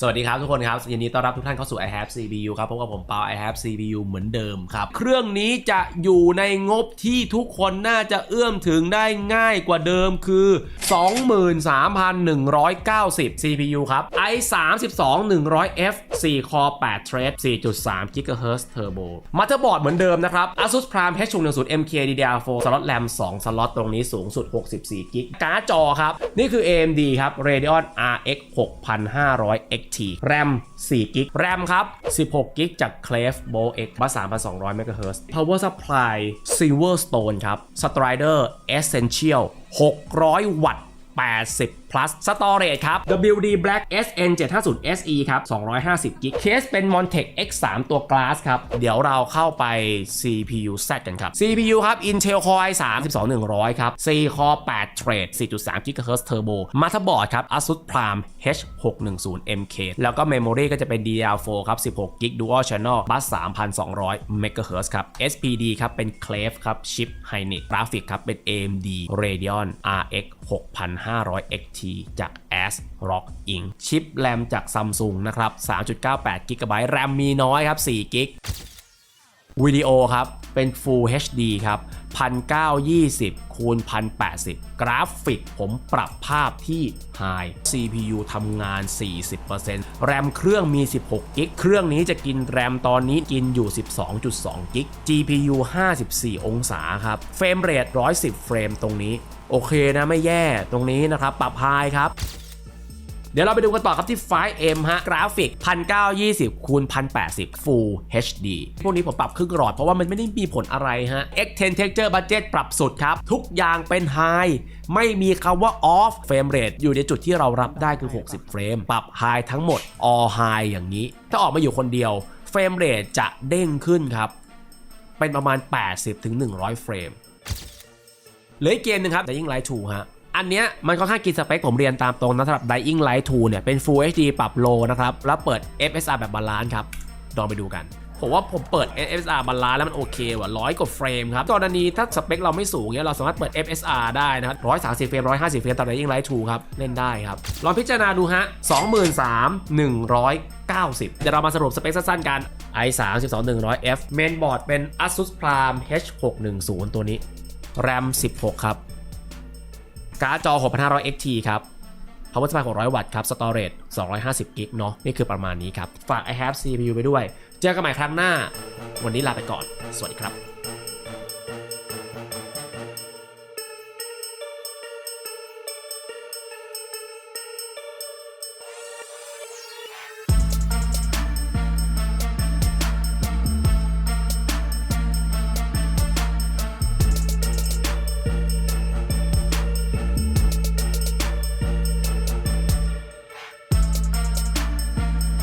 สวัสดีครับทุกคนครับยินดีต้อนรับทุกท่านเข้าสู่ i have CPU ครับพบกับผมเปา i have CPU เหมือนเดิมครับ เครื่องนี้จะอยู่ในงบที่ทุกคนน่าจะเอื้อมถึงได้ง่ายกว่าเดิมคือ 23,190 CPU ครับ i 3 2 100 F 4 Core 8 Thread 4.3 GHz Turbo มาเตอร์บอร์ดเหมือนเดิมนะครับ Asus Prime H110 MK DDR4 สล็อตแรม2สล็อตตรงนี้สูงสุด 64 กิกการ์ดจอครับ นี่คือ AMD ครับ Radeon RX 6500 XT แรม4กิกแรมครับ 16กิกจาก c l a v e Bo X บัส3,200 MHz Power Supply Silverstone ครับ Strider Essential 600 วัตต์80 plus storage ครับ WD Black SN 750 SE ครับ 250กิกเคสเป็น Montec X3 ตัว Glass ครับ เดี๋ยวเราเข้าไป CPU Z กันครับ CPU ครับ Intel Core i3 12100 ครับ 4 Core 8 Thread 4.3 GHz Turbo Motherboard ครับ Asus Prime H610MK แล้วก็ Memory ก็จะเป็น DDR4 ครับ 16 GB Dual Channel Bus 3,200 MHz ครับ SPD ครับ เป็น Cleve ครับ Chip Hynix กราฟิกครับ เป็น AMD Radeon RX 6500 XT จาก ASRock Inc ชิปแรมจาก Samsung นะครับ 3.98 GB แรมมีน้อยครับ4 GB วิดีโอครับ เป็น Full HD ครับ 1920 คูณ1080 กราฟิกผมปรับภาพที่ High CPU ทำงาน 40%แรมเครื่องมี 16 กิก เครื่องนี้จะกินแรมตอนนี้กินอยู่ 12.2 กิก GPU 54 องศาครับ เฟรมเรท110 เฟรมตรงนี้ โอเคนะไม่แย่ตรงนี้นะครับ ปรับ High ครับ เดี๋ยวเราไปดูกันต่อครับที่ 5M ฮะ กราฟิก 1920คูณ1080 Full HD พวกนี้ผมปรับครึ่งหลอดเพราะว่ามันไม่ได้มีผลอะไรฮะ X10 Texture Budget ปรับสุดครับ ทุกอย่างเป็น High ไม่มีคำว่า Off Frame Rate อยู่ในจุดที่เรารับได้คือ 60 เฟรม ปรับ High ทั้งหมด All High อย่างนี้ ถ้าออกมาอยู่คนเดียว เฟรมเรทจะเด้งขึ้นครับ เป็นประมาณ 80-100 เฟรมเหลืออีกเกมหนึงครับ Dying Light 2ฮะ อันเนี้ยมันค่อนข้างกินสเปคผมเรียนตามตรงนะสำหรับ Dying Light 2 เนี่ยเป็น Full HD ปรับโลนะครับ แล้วเปิด FSR แบบบาลานซ์ครับลองไปดูกัน ผมว่าผมเปิด FSR บาลานซ์แล้วมันโอเคว่ะร้อยกว่าเฟรมครับกรณีถ้าสเปคเราไม่สูงเนี่ยเราสามารถเปิด FSR ได้นะครับ130เฟรม150เฟรมตาม Dying Light 2 ครับ เล่นได้ครับ ลองพิจารณาดูฮะ23,190 เดี๋ยวเรามาสรุปสเปคสั้นๆกัน i3 12100F Mainboard เป็น Asus Prime H610 ตัวนี้ RAM 16 ครับ การ์ดจอ 6500 XT ครับ Power supply 600 วัตต์ครับ Storage 250 กิกเนาะ นี่คือประมาณนี้ครับ ฝาก i have CPU ไปด้วย เจอกันใหม่ครั้งหน้า วันนี้ลาไปก่อน สวัสดีครับ